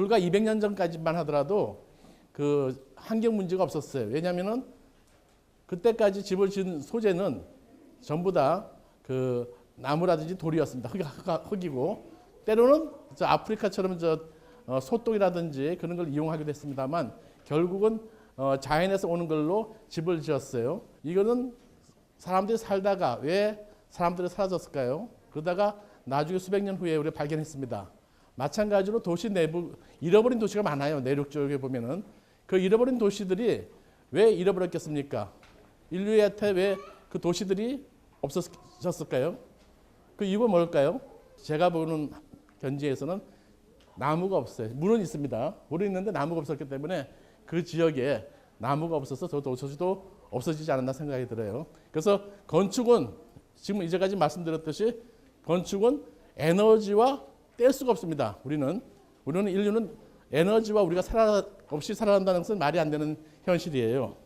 불과 200년 전까지만 하더라도 그 환경 문제가 없었어요. 왜냐하면은 그때까지 집을 지은 소재는 전부 다 그 나무라든지 돌이었습니다. 흙, 흙, 흙이고 때로는 저 아프리카처럼 저 어, 소똥이라든지 그런 걸 이용하기도 했습니다만 결국은 어, 자연에서 오는 걸로 집을 지었어요. 이거는 사람들이 살다가 왜 사람들이 사라졌을까요? 그러다가 나중에 수백 년 후에 우리가 발견했습니다. 마찬가지로 도시 내부 잃어버린 도시가 많아요. 내륙 쪽에 보면은 그 잃어버린 도시들이 왜 잃어버렸겠습니까? 인류한테 왜 그 도시들이 없어졌을까요? 그 이유가 뭘까요? 제가 보는 견지에서는 나무가 없어요. 물은 있습니다. 물은 있는데 나무가 없었기 때문에 그 지역에 나무가 없어서 저 도시도 없어지지 않았나 생각이 들어요. 그래서 건축은 지금 이제까지 말씀드렸듯이 건축은 에너지와 뗄 수가 없습니다. 우리는 우리는 인류는 에너지와 우리가 살아 없이 살아간다는 것은 말이 안 되는 현실이에요.